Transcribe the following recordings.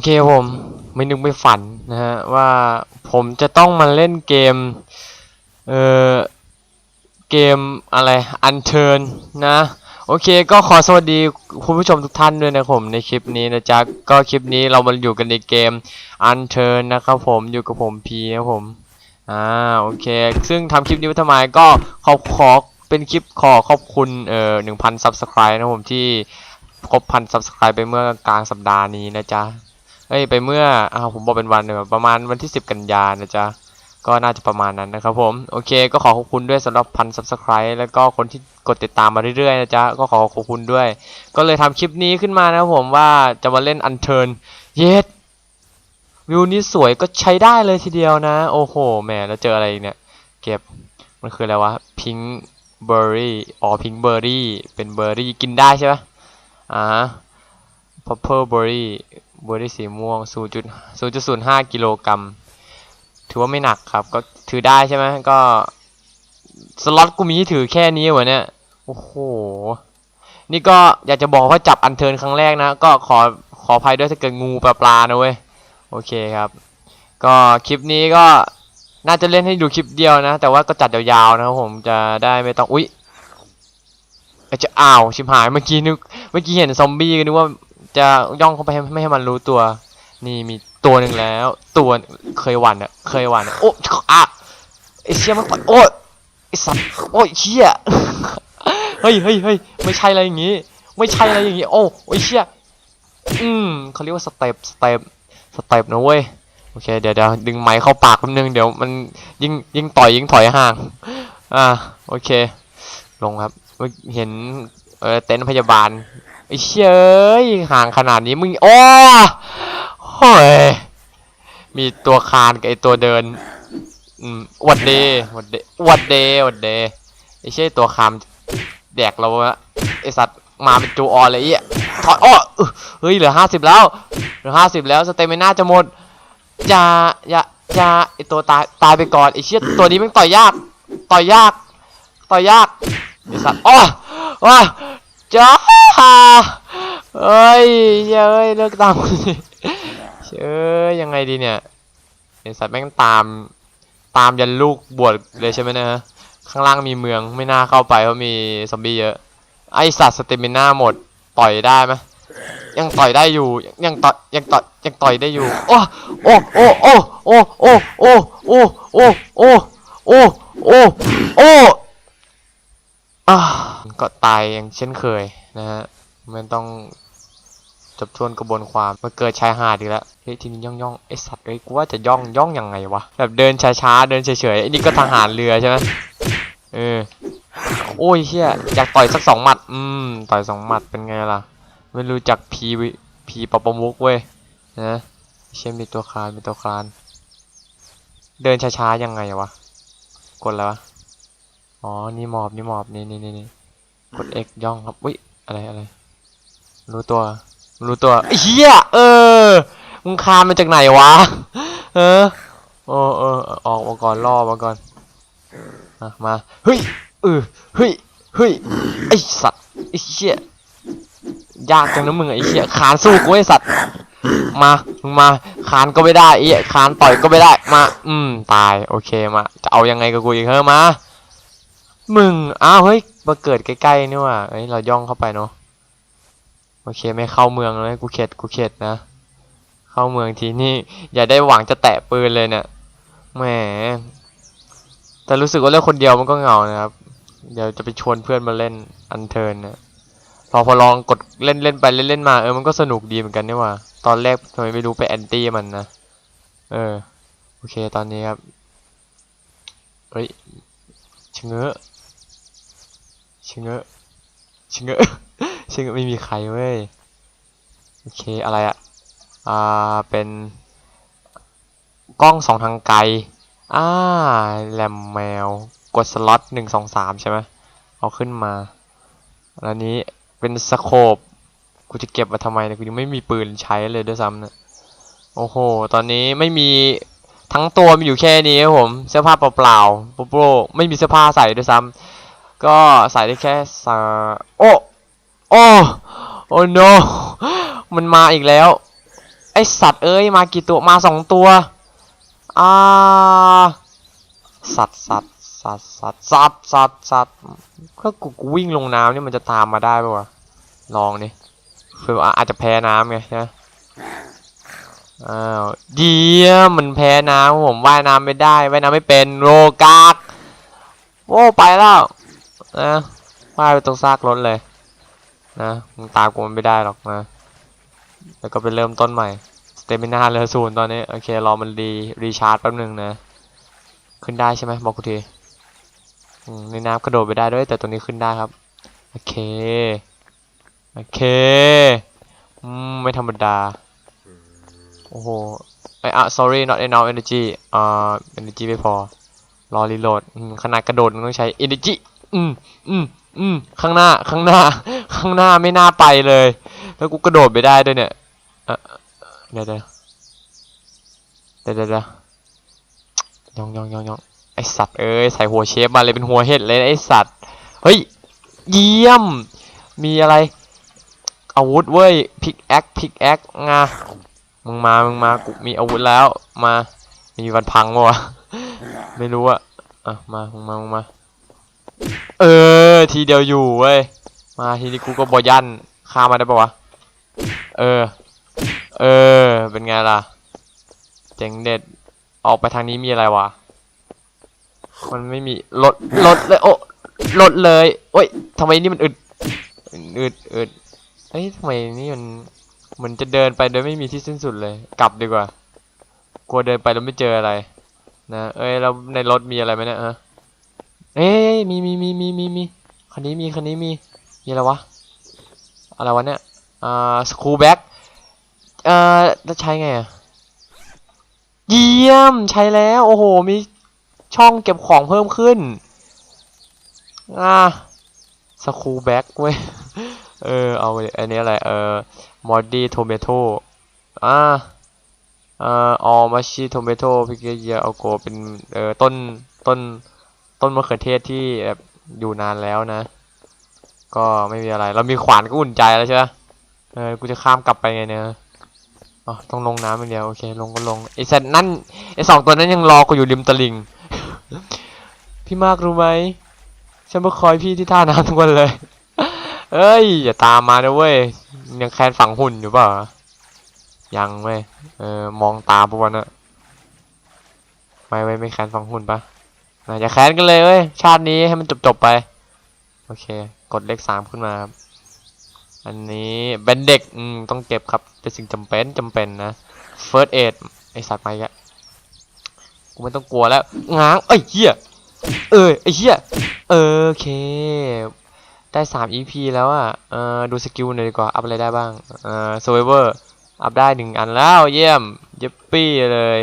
โอเคผมไม่นึกไม่ฝันนะฮะว่าผมจะต้องมาเล่นเกม เอ่อ เกมอะไรอันเทิร์นนะ โอเคก็ขอสวัสดีคุณผู้ชมทุกท่านด้วยนะผมในคลิปนี้นะจ๊ะ ก็คลิปนี้เรามาอยู่กันในเกมอันเทิร์นนะครับผมอยู่กับผมพีนะผม อ่าโอเค ซึ่งทำคลิปนี้ไว้ทำไมก็ขอขอเป็นคลิปขอขอบคุณเอ่อหนึ่งพันซับสไครต์นะผมที่ครบพันซับสไครต์ไปเมื่อกลางสัปดาห์นี้นะจ๊ะ เอ้ยไปเมื่ออ้าวผมบอกเป็นวันเลยประมาณวันที่ 10 กันยานะจ๊ะก็น่าจะประมาณนั้นนะครับผม โอเค ก็ขอขอบคุณด้วยสำหรับพัน subscribe แล้วก็คนที่กดติดตามมาเรื่อยๆนะจ๊ะ ก็ขอขอบคุณด้วย ก็เลยทำคลิปนี้ขึ้นมานะครับผมว่าจะมาเล่นอันเทิร์นเยสวิวนี้สวยก็ใช้ได้เลยทีเดียวนะ โอ้โหแหมแล้วเจออะไรเนี่ย เก็บ มันคืออะไรวะพิงเบอร์รี่อ๋อพิงเบอร์รี่เป็นเบอร์รี่กินได้ใช่ปะอ่า purple berry เบอร์รี่ เบยได้สีม่วง 0.05 กิโลกรัม ถือว่าไม่หนักครับ ก็ถือได้ใช่ไหมก็ สล็อตกูมีถือแค่นี้วะเนี่ย โอ้โห นี่ก็อยากจะบอกว่าจับอันเทินครั้งแรกนะ ก็ขอขออภัยด้วยถ้าเกิดงูปลาปลานะเว้ย โอเคครับ ก็คลิปนี้ก็น่าจะเล่นให้ดูคลิปเดียวนะ แต่ว่าก็จัดยาวๆนะครับผมจะได้ไม่ต้อง อุ๊ยเอ้ยจะอ้าว ชิบหายเมื่อกี้นึก เมื่อกี้เห็นซอมบี้ก็นึกว่า จะย่องเข้าไปให้ไม่ให้มันรู้ตัว นี่มีตัวหนึ่งแล้ว ตัวเคยหวันอะเคยหวันอะโอ้อะไอเชี่ยมันต่อยโอ้ยไอสัตว์โอ้ยเชี่ยเฮ้ยเฮ้ยเฮ้ยไม่ใช่อะไรอย่างงี้ ไม่ใช่อะไรอย่างงี้ โอ้โอ้ยเชี่ยอืมเขาเรียกว่าสเต็ปสเต็ปสเต็ปนะเว้ยโอเคเดี๋ยวเดี๋ยวดึงไม้เข้าปากแป๊บนึงเดี๋ยวมันยิ่งยิ่งต่อยยิ่งถอยห่าง อ่าโอเค ลงครับเมื่อเห็นเออเต็นท์พยาบาล ไอ้เชยเอ้ยห่างขนาดนี้มึงโอ้โหยมีตัวคานกับไอตัวเดินอืมวัดเดวัดเดวัดเดวัดเดไอเช่ยตัวคามแดกเราอะไอสัตว์มาเป็นจูออนเลยอะถอยอ้อเฮ้ยเหลือห้าสิบแล้วเหลือห้าสิบแล้วสเตมิน่าจะหมดอย่าอย่าอย่าไอตัวตายตายไปก่อนไอเชี่ยตัวนี้มันต่อยยาก ต่อยยาก ต่อยยากไอสัตว์อ้ออ้อ จ้าเอ้ยเย้ยเลิกตามกูสิเอ้ยยังไงดีเนี่ยไอสัตว์แม่งตาม ตามยันลูกบวชเลยใช่ไหมนะฮะข้างล่างมีเมืองไม่น่าเข้าไปเพราะมีซอมบี้เยอะ ไอสัตว์สเตมิน่าหมดต่อยได้ไหมยังต่อยได้อยู่ยังต่อยยังต่อยยังต่อยได้อยู่โอ้โอ้โอ้โอ้โอ้โอ้โอ้โอ้โอ้โอ้โอ้โอ้โอ้อะ ก็ตายอย่างเช่นเคยนะฮะไม่ต้องจบทวนกระบวนความมาเกิดชายหาดอีกแล้วเฮ้ยทีนี้ย่องย่องไอสัตว์เอ้ยกูว่าจะย่องย่องยังไงวะแบบเดินช้าๆเดินเฉยๆไอ้นี่ก็ทหารเรือใช่ไหมเออโอ้ยเฮียอยากต่อยสักสองหมัดอืมต่อยสองหมัดเป็นไงล่ะ ไม่รู้จักพีวิพีปปมุกเว้ยนะเช่นมีตัวคลานมีตัวคลาน เดินช้าๆยังไงวะกดแล้ววะอ๋อนี่หมอบนี่หมอบนี่นี่นี่ กด X ย่องครับอุ้ยอะไรอะไรรู้ตัว รู้ตัวไอ้เฮียเออมึงคานมาจากไหนวะเออโอ้เออออกมาก่อนล่อมาก่อนอะมาเฮ้ยเออเฮ้ยเฮ้ยไอสัตว์ไอเชี่ยยากจังนะมึงไอเชี่ยขานสู้กูไอสัตว์มามึงมาขานก็ไม่ได้ไอ้เหี้ยขานต่อยก็ไม่ได้มาอืมตายโอเคมาจะเอายังไงกับกูอีกเฮ้ยมามึงอ้าวเฮ้ย มาเกิดใกล้ๆนี่ว่ะเอ้ยเราย่องเข้าไปเนาะโอเคไม่เข้าเมืองเลยกูเข็ดกูเข็ดนะ เข้าเมืองทีนี่อย่าได้หวังจะแตะปืนเลยเนี่ยแหมแต่รู้สึกว่าเล่นคนเดียวมันก็เหงานะครับ เดี๋ยวจะไปชวนเพื่อนมาเล่นอันเทิร์นนะพอพอลองกดเล่นเล่นไปเล่นเล่นมาเออมันก็สนุกดีเหมือนกันนี่ว่า ตอนแรกทำไมไม่รู้ไปแอนตี้มันนะเออโอเคตอนนี้ครับเฮ้ยชะเง้อ ชะเง้อชะเง้อชะเง้อไม่มีใครเว้ย โอเค อะไรอะอ่า เป็น กล้องสองทางไกล อ่าแรมแมว กดสล็อตหนึ่งสองสามใช่ไหม เอาขึ้นมา แล้วนี้เป็นสโคป กูจะเก็บมาทำไมเนี่ย กูยังไม่มีปืนใช้เลยด้วยซ้ำเนี่ยโอ้โห ตอนนี้ไม่มีทั้งตัวมีอยู่แค่นี้ครับผม เสื้อผ้าเปล่าๆโปโปรไม่มีเสื้อผ้าใส่ด้วยซ้ำ ก็ใส่ได้แค่สาโอ้โอ้โอ้ no มันมาอีกแล้ว ไอสัตว์เอ้ยมากี่ตัวมาสองตัวอ่าสัตว์สัตว์สัตว์สัตว์สัตว์สัตว์สัตว์ก็กูกูวิ่งลงน้ำนี่มันจะตามมาได้ปะวะลองดิเผื่ออาจจะแพ้น้ำไงนะอ้าวเยี่ยมมันแพ้น้ำผมว่ายน้ำไม่ได้ว่ายน้ำไม่เป็นโรกากโอ้ไปแล้ว นะว่าไปตรงซากรถเลย นะมึงตามกูมันไม่ได้หรอกนะ แล้วก็ไปเริ่มต้นใหม่สเตมินาเหลือศูนย์ตอนนี้ โอเค รอมันรีรีชาร์จแป๊บนึงนะ ขึ้นได้ใช่ไหมบอกกูทีในน้ำกระโดดไปได้ด้วย แต่ตัวนี้ขึ้นได้ครับ โอเค โอเคอืมไม่ธรรมดา โอ้โหไออะ sorry not enough energy อ่า energy ไม่พอ รอรีโหลดขนาดกระโดดมันต้องใช้ energy อืมอืมอืมข้างหน้า ข้างหน้า ข้างหน้าไม่น่าไปเลย แล้วกูกระโดดไปได้ด้วยเนี่ยเดี๋ยวเดี๋ยวเดี๋ยวเดี๋ยวยองยองยองยองไอสัตว์เอ้ยใส่หัวเชฟมาเลยเป็นหัวเห็ดเลยไอสัตว์เฮ้ยเยี่ยม มีอะไร อาวุธเว้ยพิกแอคพิกแอคงามึงมามึงมากูมีอาวุธแล้วมา มีวันพังวะไม่รู้อะอะมามึงมามึงมา เออ ทีเดียวอยู่เว้ย มาทีนี้กูก็บอยันฆ่ามาได้ปะวะ เออ เออ เป็นไงล่ะ เจ๋งเด็ด ออกไปทางนี้มีอะไรวะ มันไม่มีรถรถเลยโอ้รถเลย โอ้ยทำไมนี่มันอึด อึดอึดเอ้ยทำไมนี่มันเหมือนจะเดินไปโดยไม่มีที่สิ้นสุดเลย กลับดีกว่า กลัวเดินไปแล้วไม่เจออะไร นะ เอ้ย แล้วในรถมีอะไรไหมเนี่ยฮะ เอ้ยมีมีมีมีมีมีคันนี้มีคันนี้มีมีอะไรวะอะไรวะเนี่ยอ่าสคูแบ็กเอ่อแล้วใช้ไงอะเยี่ยมใช้แล้วโอ้โหมีช่องเก็บของเพิ่มขึ้นอ่าสคูแบ็กเว้ยเออเอาอันนี้อะไรเออมอดดี้โทเมโตอ่าเอ่อออมาชิโทเมโตพิกเยเอาโกเป็นเออต้นต้น ต้นมะเขือเทศที่แบบอยู่นานแล้วนะ ก็ไม่มีอะไร เรามีขวานก็อุ่นใจแล้วใช่ไหมเออ กูจะข้ามกลับไปไงเนี่ยอ๋อต้องลงน้ำอย่างเดียวโอเค ลงก็ลงไอ้สัตว์นั่นไอ้สองตัวนั้นยังรอกูอยู่ริมตลิ่งพี่มากรู้ไหมฉันมาคอยพี่ที่ท่าน้ำทุกวันเลย เอ้ย อย่าตามมานะเว้ย ยังแค้นฝังหุ่นอยู่เปล่า ยังเว้ย เออ มองตาปะวันอะไม่เว้ยไม่แค้นฝังหุ่นปะนะ อย่าแค้นกันเลยเว้ย ชาตินี้ให้มันจบๆไป โอเค กดเลขสามขึ้นมาครับ อันนี้เป็นเด็กอืมต้องเก็บครับ เป็นสิ่งจำเป็นจำเป็นนะ first aid ไอสัตว์ไปกะกูไม่ต้องกลัวแล้วง้างเอ้เหี้ย เออไอ้เหี้ย เออโอเค ได้สาม EP แล้วอะ เออดูสกิลหน่อยดีกว่า อัพอะไรได้บ้าง เออ survivor อัพได้หนึ่งอันแล้วเยี่ยมเยปปี้เลย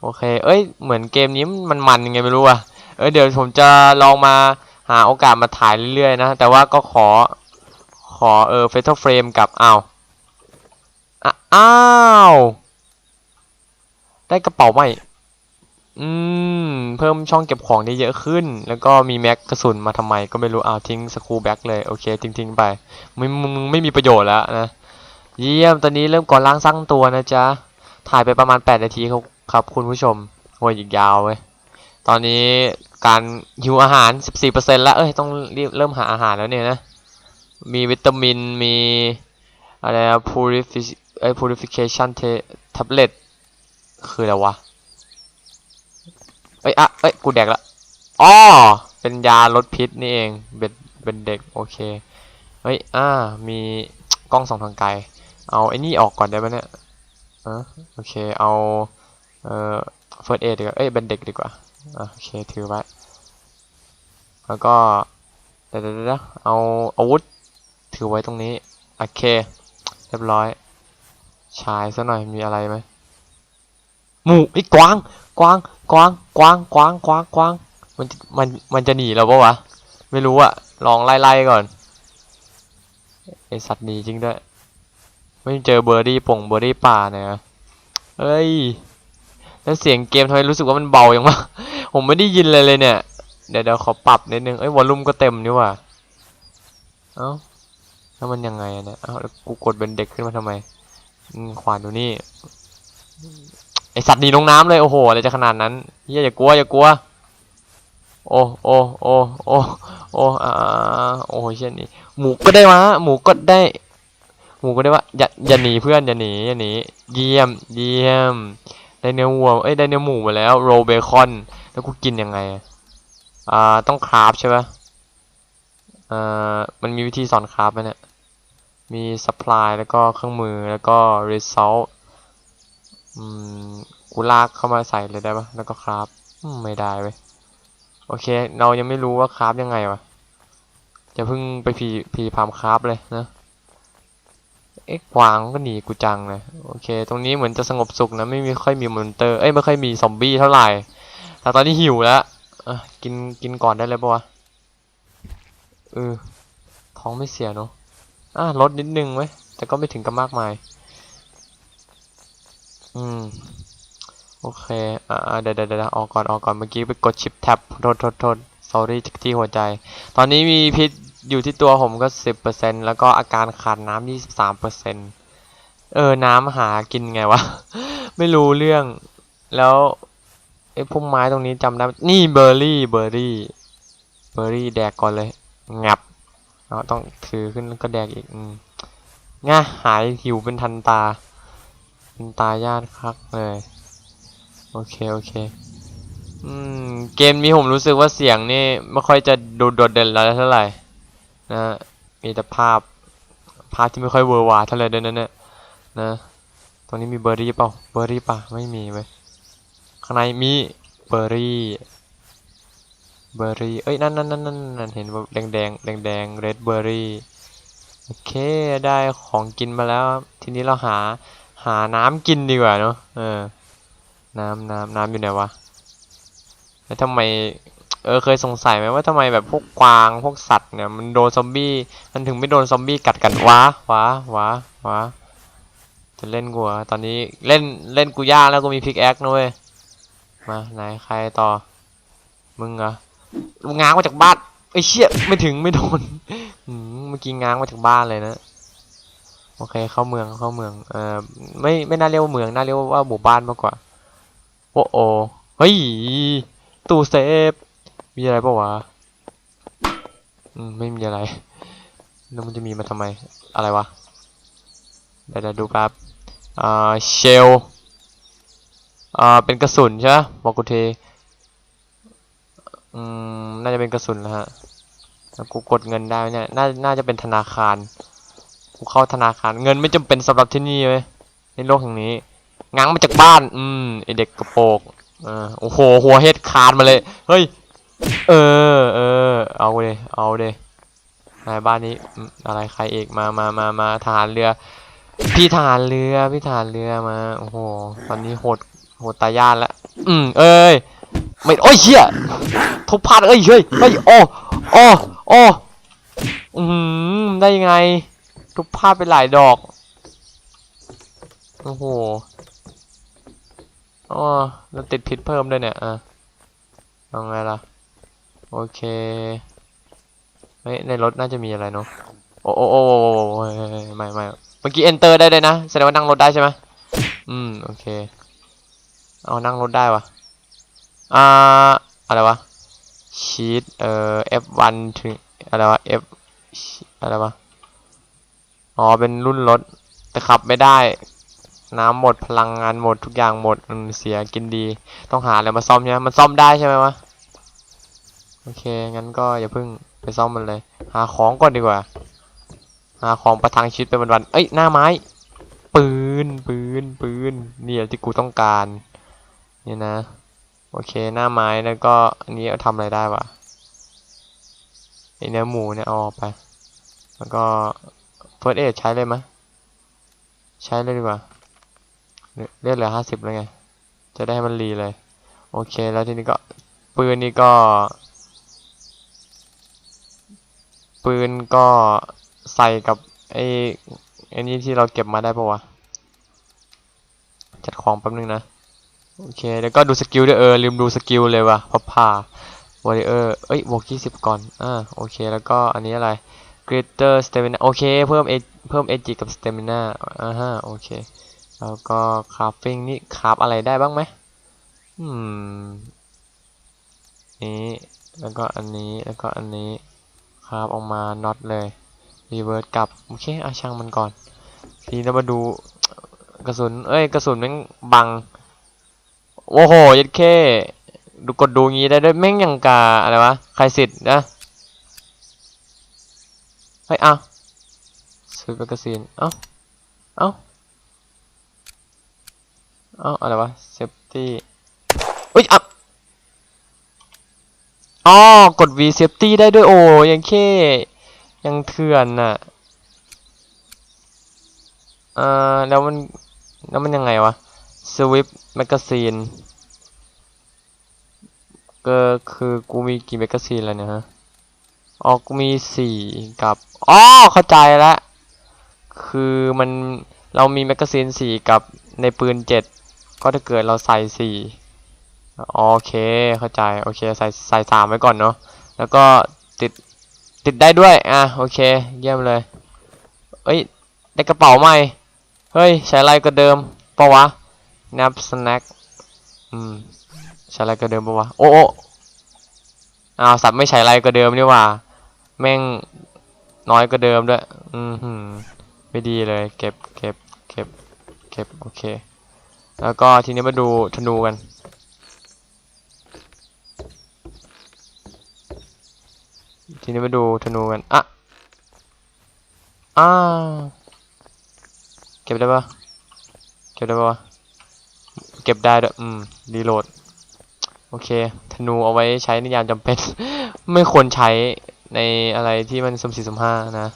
โอเค เอ้ย เหมือนเกมนี้มันมันยังไงไม่รู้อะเออเดี๋ยวผมจะลองมาหาโอกาสมาถ่ายเรื่อยๆนะ แต่ว่าก็ขอ ขอเออ Fatal Frame กับอ้าวอ้าว ได้กระเป๋าใหม่ อืม เพิ่มช่องเก็บของได้เยอะขึ้น แล้วก็มีแม็กกระสุนมาทำไมก็ไม่รู้อ้าวทิ้งสกูแบ็กเลย โอเค ทิ้งๆไปมึงมึงมึงไม่มีประโยชน์แล้วนะ เยี่ยม ตอนนี้เริ่มก่อนล้างสร้างตัวนะจ๊ะ ถ่ายไปประมาณ 8 นาทีครับ ครับคุณผู้ชมโอ้ยอีกยาวเว้ยตอนนี้การหิวอาหาร 14%แล้ว เอ้ย ต้องรีบเริ่มหาอาหารแล้วเนี่ยนะ มีวิตามิน มีอะไรนะ purific เอ้ย purification tablet คืออะไรวะ เอ้ย อะ เอ้ย กูแดกละอ๋อเป็นยาลดพิษนี่เอง เป็น เป็นเด็ก โอเค เฮ้ย อ่า มีกล้องส่องทางไกล เอาไอ้นี่ออกก่อนได้ไหมเนี่ยอะโอเค เอา เอ่อ first aid ดีกว่า เอ้ยเป็นเด็กดีกว่า โอเค ถือไว้ แล้วก็ เดี๋ยวเดี๋ยวเอาอาวุธ ถือไว้ตรงนี้ โอเค เรียบร้อยฉายซะหน่อย มีอะไรไหมหมูไอ้กวาง กวาง กวาง กวาง กวาง กวาง กวาง มัน มัน มันจะหนีเราปะวะ ไม่รู้อะลองไล่ๆก่อน ไอสัตว์หนีจริงด้วย ไม่เจอเบอร์ดี้ป่งเบอร์ดี้ป่าเนี่ยเฮ้ย แล้วเสียงเกมทำไมรู้สึกว่ามันเบาอย่างวะผมไม่ได้ยินเลยเลยเนี่ย เดี๋ยวเดี๋ยวขอปรับนิดนึง เอ้ยวอลลุ่มก็เต็มนี่ว่าเอ้าแล้วมันยังไงอะเนี่ยเอ้าแล้วกูกดเป็นเด็กขึ้นมาทำไมขวานดูนี่ ไอสัตว์หนีลงน้ำเลยโอ้โหอะไรจะขนาดนั้นเฮียอย่ากลัวอย่ากลัว โอ้โอ้โอ้โอ้โอ้อ่าโอ้เช่นนี้หมูก็ได้วะหมูก็ได้หมูก็ได้ว่าอย่าอย่าหนีเพื่อนอย่าหนีอย่าหนีเยี่ยมเยี่ยม ได้เนื้อวัวเอ้ยได้เนื้อหมูมาแล้วโรเบคอน แล้วกูกินยังไง อ่าต้องคราฟใช่ปะอ่ามันมีวิธีสอนคราฟไหมเนี่ยมี supply แล้วก็เครื่องมือแล้วก็ result อืมกูลากเข้ามาใส่เลยได้ปะแล้วก็คราฟไม่ได้เว้ยโอเค เรายังไม่รู้ว่าคราฟยังไงวะจะเพิ่งไปพีพีพามคราฟเลยนะ เอ๊ะกวางก็หนีกูจังเลยโอเค ตรงนี้เหมือนจะสงบสุขนะไม่มีค่อยมีมอนเตอร์เอ้ยไม่ค่อยมีซอมบี้เท่าไหร่แต่ตอนนี้หิวแล้วอะกินกินก่อนได้เลยปะวะเออท้องไม่เสียเนอะอะลดนิดนึงไว้แต่ก็ไม่ถึงกับมากมาย อืมโอเค อ่าเดี๋ยวเดี๋ยวเดี๋ยวออกก่อนออกก่อนเมื่อกี้ไปกดชิปแท็บโทษโทษโทษ sorry ที่หัวใจ ตอนนี้มีพิษ อยู่ที่ตัวผมก็สิบเปอร์เซ็นแล้วก็อาการขาดน้ำยี่สิบสามเปอร์เซ็นเออ น้ำหากินไงวะ ไม่รู้เรื่อง แล้วไอ้พุ่มไม้ตรงนี้จำได้ นี่เบอร์รี่ เบอร์รี่ เบอร์รี่แดกก่อนเลยงับเราต้องถือขึ้นแล้วก็แดกอีกง่ะหายหิวเป็นทันตา เป็นตาญาติคักเลย โอเค โอเค อืม เกมนี้ผมรู้สึกว่าเสียงนี่ ไม่ค่อยจะโดดเด่นอะไรเท่าไหร่ นะมีแต่ภาพภาพที่ไม่ค่อยเวอร์วาเท่าไหร่ด้วยนั่นเนี่ยนะตรงนี้มีเบอร์รี่เปล่าเบอร์รี่ปะไม่มีเว้ยข้างในมีเบอร์รี่เบอร์รี่เอ้ยนั่นนั่นนั่นนั่นเห็นแดงแดงแดงแดงเรดเบอร์รี่โอเคได้ของกินมาแล้ว ทีนี้เราหาหาน้ำกินดีกว่าเนอะเออน้ำน้ำน้ำอยู่ไหนวะแล้วทำไม เออเคยสงสัยไหมว่าทำไมแบบพวกกวางพวกสัตว์เนี่ยมันโดนซอมบี้มันถึงไม่โดนซอมบี้กัดกันวะวะวะวะจะเล่นกูเหรอตอนนี้เล่นเล่นกูยากแล้วกูมีพิกแอคนะเว้ยมาไหนใครต่อ มึงเหรอมึงง้างมาจากบ้านไอ้เชี่ยไม่ถึงไม่โดนเมื่อกี้ง้างมาจากบ้านเลยนะโอเคเข้าเมืองเข้าเมืองเอ่อไม่ไม่น่าเรียกว่าเมืองน่าเรียกว่าหมู่บ้านมากกว่าโอ้โอเฮ้ยตู้เซฟ มีอะไรปะวะ อืม ไม่มีอะไร แล้วมันจะมีมาทำไม อะไรวะ เดี๋ยวดูครับ อ่า เชล อ่า เป็นกระสุนใช่ไหมบอกกูเท อืม น่าจะเป็นกระสุนแล้วฮะ แล้วกูกดเงินได้เนี่ย น่า น่าจะเป็นธนาคาร กูเข้าธนาคาร เงินไม่จำเป็นสำหรับที่นี่เว้ยในโลกแห่งนี้ ง้างมาจากบ้าน อืมไอเด็กกระโปงอ่า โอ้โห หัวเฮ็ดคานมาเลย เฮ้ย เออเออเอาเลยเอาเลยนายบ้านนี้อะไรใครเอกมามามามาทารเรือ พี่ทารเรือพี่ทารเรือมาโอ้โหตอนนี้โหดโหดตายานแล้วอืมเอ้ยไม่โอ้ยเชี่ยทุบพลาดเอ้ยเฮ้ยเฮ้ยโอ้โอ้โอ้อืมได้ยังไงทุบพลาดไปหลายดอกโอ้โหอ๋อแล้วติดพิษเพิ่มด้วยเนี่ยอะเอาไงล่ะ โอเค เฮ้ย ในรถน่าจะมีอะไรเนาะโอ้โอ้โอ้โอ้ไม่ไม่เมื่อกี้ enter ได้เลยนะ แสดงว่านั่งรถได้ใช่ไหมอืม โอเค เอานั่งรถได้วะอ่า อะไรวะ ชีตเอ่อ F1 ถึง อะไรวะ F อะไรวะ อ๋อ เป็นรุ่นรถ แต่ขับไม่ได้ น้ำหมด พลังงานหมด ทุกอย่างหมดมเสียกินดี ต้องหาอะไรมาซ่อมใช่ไหมมันซ่อมได้ใช่ไหมวะ โอเค งั้นก็อย่าเพิ่งไปซ่อมมันเลย หาของก่อนดีกว่า หาของประทังชีวิตไปวันๆเอ้ย หน้าไม้ ปืน ปืน ปืน เนี่ยที่กูต้องการนี่นะ โอเค หน้าไม้แล้วก็อันนี้เอาทำอะไรได้วะไอเนื้อหมูเนี่ยเอาออกไป แล้วก็เฟิร์สเอใช้เลยไหมใช้เลยดีกว่าเลือดเลือดเหลือห้าสิบแล้วไง จะได้ให้มันรีเลย โอเค แล้วทีนี้ก็ปืนนี่ก็ ปืนก็ใส่กับไอ้ไอ้นี่ที่เราเก็บมาได้ปะวะ จัดของแป๊บนึงนะ โอเค แล้วก็ดูสกิลด้วยเออ ลืมดูสกิลเลยว่ะพับผ่าวอริเออร์เอ้ยบวกยี่สิบก่อน อ่า โอเค แล้วก็อันนี้อะไร greater stamina โอเค เพิ่มเอเพิ่มเอจิกับ stamina อ่าฮะ โอเค แล้วก็ crafting นี่คราฟอะไรได้บ้างไหมอืม นี้ แล้วก็อันนี้ แล้วก็อันนี้ คราฟออกมาน็อตเลย reverse กลับโอเคอาช่างมันก่อน ทีนี้เรามาดูกระสุนเอ้ยกระสุนแม่งบังโอ้โหยัดเคดูกดดูงี้ได้ด้วยแม่งยังกาอะไรวะใครสิทธิ์นะเฮ้ยเอาซื้อแมกกาซีนเอ้าเอ้าเอ้าอะไรวะเซฟตี้อุ้ยอะ อ๋อกด V safety ได้ด้วยโอ้ยังเค่ยังเถื่อนน่ะเอ่อแล้วมันแล้วมันยังไงวะ Swift Magazine ก็คือกูมีกี่แมกกาซีนแล้วเนี่ยฮะอ๋อกูมีสี่กับอ๋อเข้าใจแล้วคือมันเรามีแมกกาซีนสี่กับในปืนเจ็ดก็ถ้าเกิดเราใส่สี่ โอเคเข้าใจโอเคใส่ใส่สามไว้ก่อนเนาะแล้วก็ติดติดได้ด้วยอะโอเคเยี่ยมเลยเอ้ยได้กระเป๋าใหม่เฮ้ยใช้อะไรก็เดิมปะวะนับสแน็คอืมใช้อะไรก็เดิมปะวะโอ้โอ้อ้าวสัตว์ไม่ใช้อะไรก็เดิมนี่ว่า แม่งน้อยก็เดิมด้วยอืมหืมไม่ดีเลยเก็บเก็บเก็บเก็บโอเค แล้วก็ทีนี้มาดูธนูกัน ทีนี้มาดูธนูกัน อะ อ้าเก็บได้ปะเก็บได้ปะวะเก็บได้ด้วย อืม รีโหลด โอเค ธนูเอาไว้ใช้ในยามจำเป็น ไม่ควรใช้ในอะไรที่มันสมสี่สมห้านะ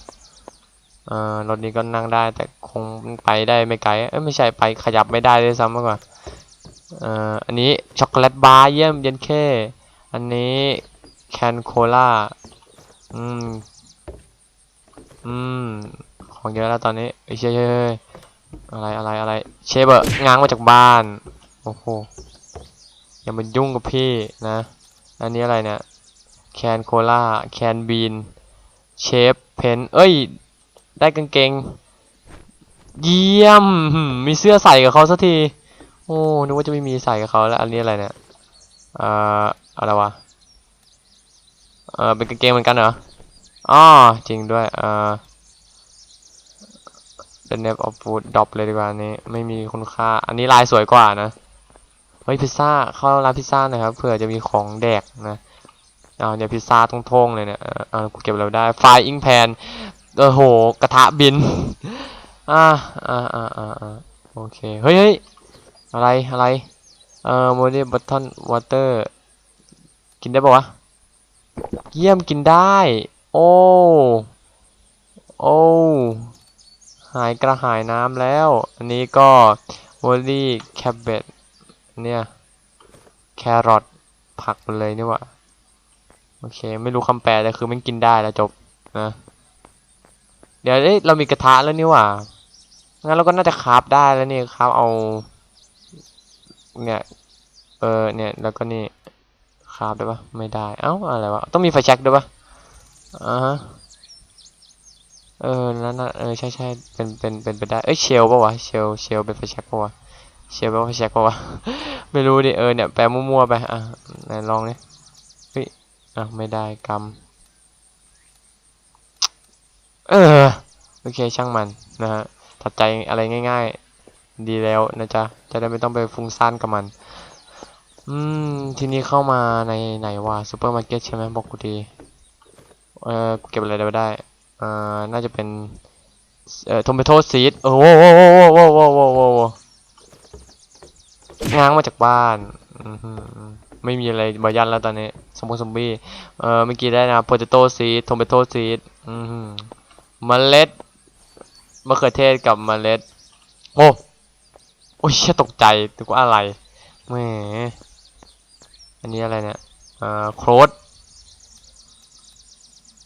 เอ่อ รถนี้ก็นั่งได้ แต่คงไปได้ไม่ไกล เอ้ย ไม่ใช่ไปขยับไม่ได้ด้วยซ้ำมากกว่าเอ่อ อันนี้ช็อกโกแลตบาร์เยี่ยมเย็นแค่ อันนี้แคนโคล่า อืม อืม ของเยอะแล้วตอนนี้เอ้ยเช่ยเฮ้ยอะไรอะไรอะไร เชฟเบอร์ง้างมาจากบ้าน โอ้โห อย่ามายุ่งกับพี่นะ อันนี้อะไรเนี่ย แคนโคล่า แคนบีน เชฟ เพน เอ้ย ได้กางเกง เยี่ยมมมีเสื้อใส่กับเขาสักที โอ้ นึกว่าจะไม่มีใส่กับเขาแล้ว อันนี้อะไรเนี่ย เอ่อ อะไรวะ เออเป็นกางเกงเหมือนกันเหรออ๋อจริงด้วย เออ The Name of Food ดรอปเลยดีกว่านี้ ไม่มีคุณค่า อันนี้ลายสวยกว่านะ เฮ้ยพิซซ่า เข้าร้านพิซซ่าหน่อยครับ เผื่อจะมีของแดกนะเอาเนี่ยพิซซ่าตรงทงๆเลยเนี่ยเออเอากูเก็บเราได้ ไฟอิงแพนโอ้โห กระทะบินอ่าอ่าอ่าอ่าอ่าโอเค เฮ้ยเฮ้ยอะไร อะไร เอ่อโมเดลบัตทอนวอเตอร์ กินได้ปะวะ เยี่ยมกินได้ โอ้ โอ้ หายกระหายน้ำแล้ว อันนี้ก็วอลลี่แคบเบตเนี่ยแครอทผักเลยนี่ว่าโอเค ไม่รู้คำแปลแต่คือมันกินได้แล้วจบนะเดี๋ยวเอ้ยเรามีกระทะแล้วนี่ว่างั้นเราก็น่าจะคราฟได้แล้วนี่คราฟเอา เนี่ย เออ เนี่ย แล้วก็นี่าฟได้ปะไม่ได้ เอ้า อะไรวะ ต้องมีไฟแช็กด้วยปะอ่าฮะ เออ นั่นน่ะเออ ใช่ใช่เป็น เป็น เป็นไปได้ เอ้ย เชลปะวะ เชล เชลเป็นไฟแช็กปะวะ เชลเป็นไฟแช็กปะวะ ไม่รู้ดิ เออ เนี่ย แปลมั่วๆไป อะไหนลองดิเฮ้ยอะ ไม่ได้กำเออ โอเค ช่างมัน นะฮะ ตัดใจอะไรง่าย ๆ ดีแล้วนะจ๊ะ จะได้ไม่ต้องไปฟุ้งซ่านกับมัน อืม ทีนี้เข้ามาในไหนวะซูเปอร์มาร์เก็ตใช่ไหมบอกกูดีเออกูเก็บอะไรได้ไม่ได้เอ่อน่าจะเป็นเอ่อทอมเปโตซีดโอ้โหโว้โว้โว้โว้โว้โว้โว้ง้างมาจากบ้านไม่มีอะไรบายันแล้วตอนนี้สมบูรณ์ซอมบี้เอ่อเมื่อกี้ได้นะ potato seed tomato seed อือหือเมล็ดมะเขือเทศกับเมล็ด โอ้โอ้ยตกใจนึกว่าอะไรแหม อันนี้อะไรเนี่ยเอ่อโครด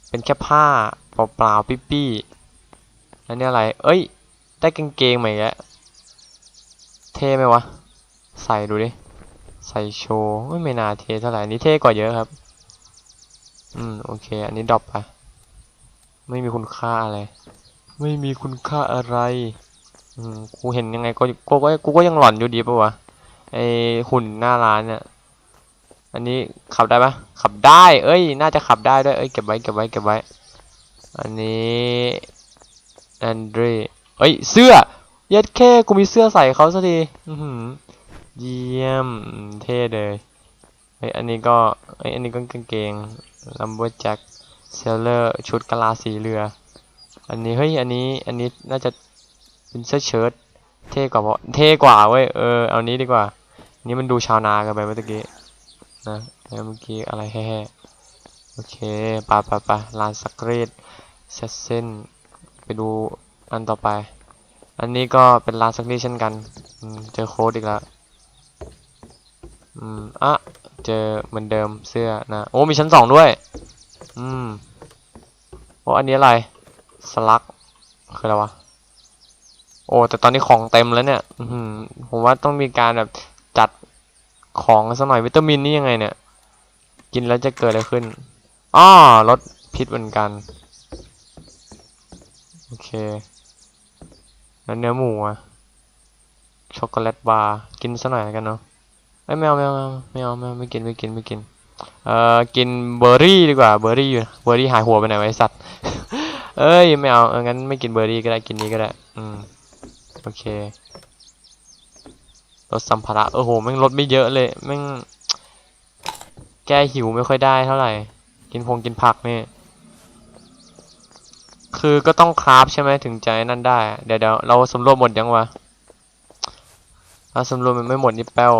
เป็นแค่ผ้าเปล่าๆปี้ๆอันนี้อะไร เอ้ย ได้กางเกงใหม่อีกแล้วเท่ไหมวะ ใส่ดูดิ ใส่โชว์ไม่ไม่น่าเท่เท่าไหร่นนี้เท่กว่าเยอะครับ อืม โอเค อันนี้ดรอปไปไม่มีคุณค่าอะไร ไม่มีคุณค่าอะไร อืม กูเห็นยังไงก็กูก็กูก็ยังหลอนอยู่ดีปะวะ ไอหุ่นหน้าร้านเนี่ย อันนี้ขับได้ปะขับได้ เอ้ย น่าจะขับได้ด้วย เอ้ย เก็บไว้ เก็บไว้ เก็บไว้ อันนี้แอนดรีเอ้ย เสื้อ เย็ดแค่กูมีเสื้อใส่เขาสักทีอื้อหือเยี่ยม เท่เลยเฮ้ย อันนี้ก็ เอ้ย อันนี้ก็กางเกงลัมเบอร์แจ็คเซลเลอร์ ชุดกะลาสีเรือ อันนี้ เฮ้ย อันนี้ อันนี้น่าจะเป็นเสื้อเชิ้ต เท่กว่าเพราะเท่กว่าเว้ย เออ เอานี้ดีกว่า นี่มันดูชาวนากันไปเมื่อกี้ นะแล้วเมื่อกี้อะไรแห่โอเคปะปะปะลานสกรีดเซตเส้นไปดูอันต่อไป อันนี้ก็เป็นลานสักรีดเช่นกันเจอโค้ดอีกแล้วอืมอะเจอเหมือนเดิมเสื้อนะ โอ้มีชั้นสองด้วย อืมโอ้อันนี้อะไร สลัก คืออะไรวะ โอ้แต่ตอนนี้ของเต็มแล้วเนี่ยผมว่าต้องมีการแบบ ของสักหน่อยวิตามินนี่ยังไงเนี่ย กินแล้วจะเกิดอะไรขึ้นอ้อลดพิษเหมือนกัน โอเค แล้วเนื้อหมูอะช็อกโกแลตบาร์กินสักหน่อยกันเนาะเอ้ยไม่เอาไม่เอาไม่เอาไม่ไม่กินไม่กินไม่กินเอ่อกินเบอร์รี่ดีกว่าเบอร์รี่อยู่เบอร์รี่หายหัวไปไหนไว้สัตว์เอ้ยไม่เอางั้นไม่กินเบอร์รี่ก็ได้กินนี้ก็ได้อืมโอเค รถสัมภาระเออโหแม่งรถไม่เยอะเลยแม่งแก้หิวไม่ค่อยได้เท่าไหร่ กินพงกินผักนี่คือก็ต้องคราฟใช่ไหมถึงใจนั่นได้ เดี๋ยวเดี๋ยวเราสำรวจหมดยังวะถ้าสำรวจมันไม่หมดนี่แป้ว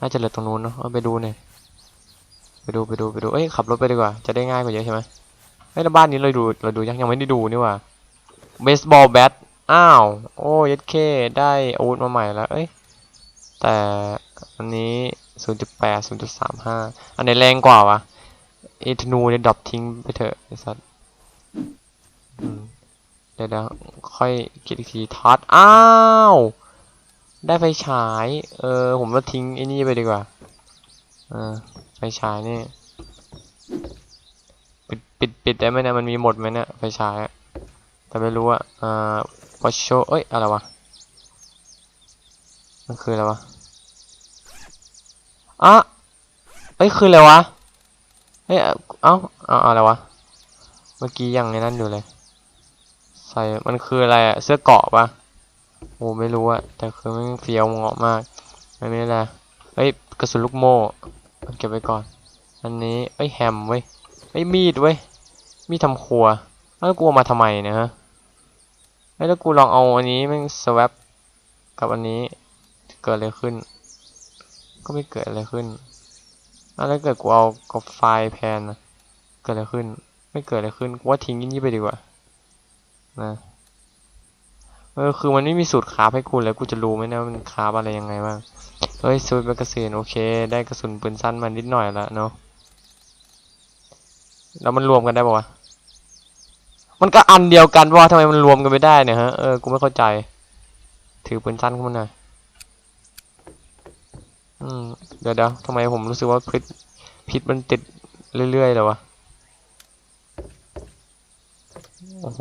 น่าจะเหลือตรงนู้นเนาะไปดูหน่อยไปดูไปดูไปดูเอ้ยขับรถไปดีกว่าจะได้ง่ายกว่าเยอะใช่ไหมเฮ้ยแล้วบ้านนี้เราดูเราดูยังยังไม่ได้ดูนี่ว่าเบสบอลแบท อ้าว โอ้ยัดเค ได้อาวุธมาใหม่แล้ว เอ้ย แต่อันนี้ 0.8 0.35 อันไหนแรงกว่าวะไอธนูเนี่ยดรอปทิ้งไปเถอะไอสัตว์เดี๋ยวเดี๋ยวค่อยคิดอีกทีทอดอ้าว ได้ไฟฉาย เออ ผมว่าทิ้งไอ้นี่ไปดีกว่าเออไฟฉายนี่ปิดปิดปิดได้ไหมเนี่ยมันมีหมดไหมเนี่ยไฟฉายแต่ไม่รู้อะอ่า watch show เอ้ย อะไรวะ มันคืออะไรวะอะเอ้ย คืออะไรวะ เอ้ย เอ้าเอาอาอะไรวะ เมื่อกี้ยังในนั้นอยู่เลย ใส่ มันคืออะไรอะเสื้อเกาะปะโอ้ไม่รู้อะแต่คือมันเฟี้ยวเหงาะมากไม่ไม่อะไรเอ้ย กระสุนลูกโม่เอาเก็บไว้ก่อน อันนี้ เอ้ย แฮมเว้ย เอ้ย มีดเว้ย มีดทำครัวแล้วกูเอามาทำไมเนี่ยฮะ ฮ้ยแล้วกูลองเอาอันนี้แม่งสวปกับอันนี้เกิดอะไรขึ้น ก็ไม่เกิดอะไรขึ้นอะแล้วเกิดกูเอากับไฟล์แพนนะเกิดอะไรขึ้น ไม่เกิดอะไรขึ้นกูว่าทิ้งยี่ไปดีกว่านะเออคือมันไม่มีสูตรคราฟให้กูเลยกูจะรู้ไหมนะมันคราฟอะไรยังไงบ้างเฮ้ยสูตรแมกกาซีนโอเค ได้กระสุนปืนสั้นมานิดหน่อยแล้วเนาะแล้วมันรวมกันได้ปะวะ มันก็อันเดียวกันว่าทำไมมันรวมกันไม่ได้เนี่ยฮะ เออ กูไม่เข้าใจ ถือปืนสั้นขึ้นมาหน่อยอืม เดี๋ยวเดี๋ยวทำไมผมรู้สึกว่าพิษพิษมันติดเรื่อยๆเลยวะ โอ้โห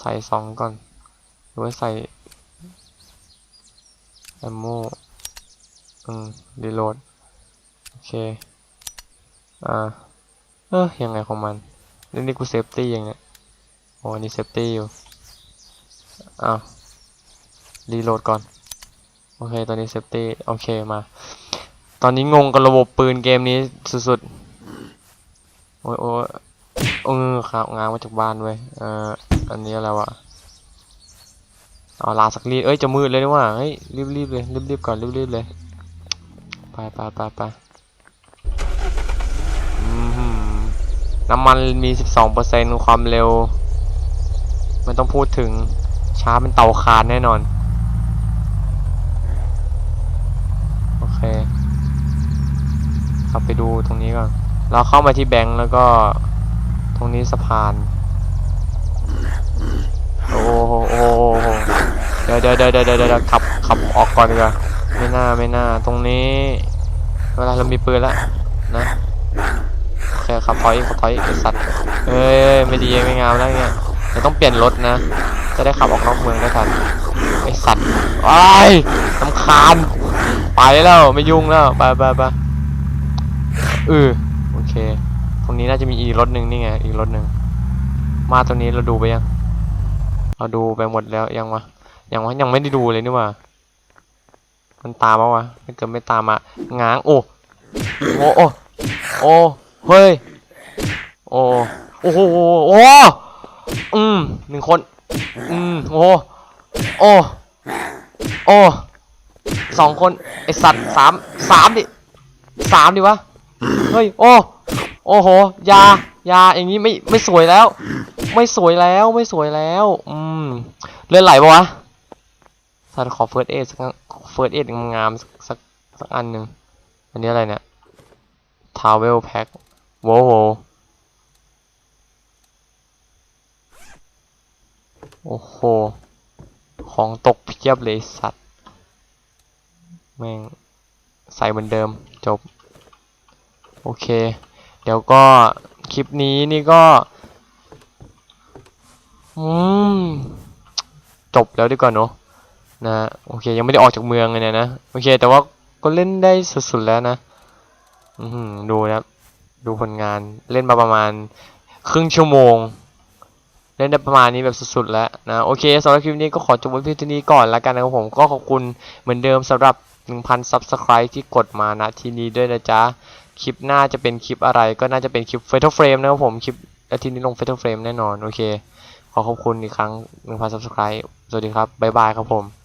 ใส่สองก่อน หรือว่าใส่แอมโมอืมรีโหลด โอเค อ่า เออยังไงของมัน นี่นี่กูเซฟตี้อย่างเนี้ยโอ้นี่เซฟตี้อยู่อ้าวรีโหลดก่อน โอเค ตอนนี้เซฟตี้โอเคมา ตอนนี้งงกับระบบปืนเกมนี้สุดๆ โอ้ยโอ้ยเออครับงานมาจากบ้านเว้ยเอ่ออันนี้อะไรวะเอาลาสักรีดเอ้ยจะมืดเลยนี่ว่าเฮ้ยรีบๆเลยรีบๆก่อนรีบๆเลย ไปไปไปไปอืมหืม น้ำมันมี 12%ความเร็วไม่ต้องพูดถึงช้าเป็นเตาคานแน่นอน โอเคขับไปดูตรงนี้ก่อน เราเข้ามาที่แบงค์แล้วก็ตรงนี้สะพาน โอ้โหโอ้โหเดี๋ยวเดี๋ยวเดี๋ยวเดี๋ยวเดี๋ยวขับขับออกก่อนดีกว่าไม่น่าไม่น่า ตรงนี้ เวลาเรามีปืนแล้วนะ อขับถอยขับถอยไอสัตว์เอ้ยไม่ดีไม่งามแล้วเนี่ยเดี๋ยวต้องเปลี่ยนรถนะ จะได้ขับออกนอกเมืองได้ทันไอสัตว์ไอ้ายลำคาญไปแล้วไม่ยุ่งแล้วไปไปไปเออโอเค ตรงนี้น่าจะมีอีรถหนึ่งนี่ไงอีรถหนึ่งมาตรงนี้เราดูไปยัง เราดูไปหมดแล้วยังวะยังวะยังไม่ได้ดูเลยนี่ว่ามันตามมาวะถ้าเกิดไม่ตามมาง้างโอ้โอ้โอ้ เฮ้ย โอ้ โอ้โหโอ้อืมหนึ่งคน อืม โอ้ โอ้ โอ้สองคน ไอสัตว์สาม สามดิสามดิวะ เฮ้ย โอ้ โอ้โห ยา ยา อย่างนี้ไม่ ไม่สวยแล้ว ไม่สวยแล้ว ไม่สวยแล้ว อืม เลือดไหลปะวะสัตว์ขอเฟิร์สเอสักเฟิร์สเองามๆสักสักอันหนึ่งอันนี้อะไรเนี่ยทาวเวลแพ็ค โว้โหโอ้โห ของตกเพียบเลยสัตว์ แม่ง ใส่เหมือนเดิมจบ โอเค เดี๋ยวก็คลิปนี้นี่ก็ อืม จบแล้วดีกว่าเนอะนะโอเค ยังไม่ได้ออกจากเมืองเลยนะ โอเค แต่ว่าก็เล่นได้สุดๆแล้วนะ อือหือดูนะครับ ดูผลงานเล่นมาประมาณครึ่งชั่วโมง เล่นได้ประมาณนี้แบบสุดๆแล้วนะโอเคสำหรับคลิปนี้ก็ขอจบไว้เพียงเท่านี้ก่อนแล้วกันนะครับผมก็ขอบคุณเหมือนเดิมสำหรับ 1,000 Subscribe ที่กดมาณที่นี้ด้วยนะจ๊ะคลิปหน้าจะเป็นคลิปอะไรก็น่าจะเป็นคลิป Fatal Frame นะครับผมคลิปอาทิตย์นี้ลง Fatal Frame แน่นอน โอเค ขอขอบคุณอีกครั้ง 1,000 Subscribe สวัสดีครับ บ๊ายบายครับผม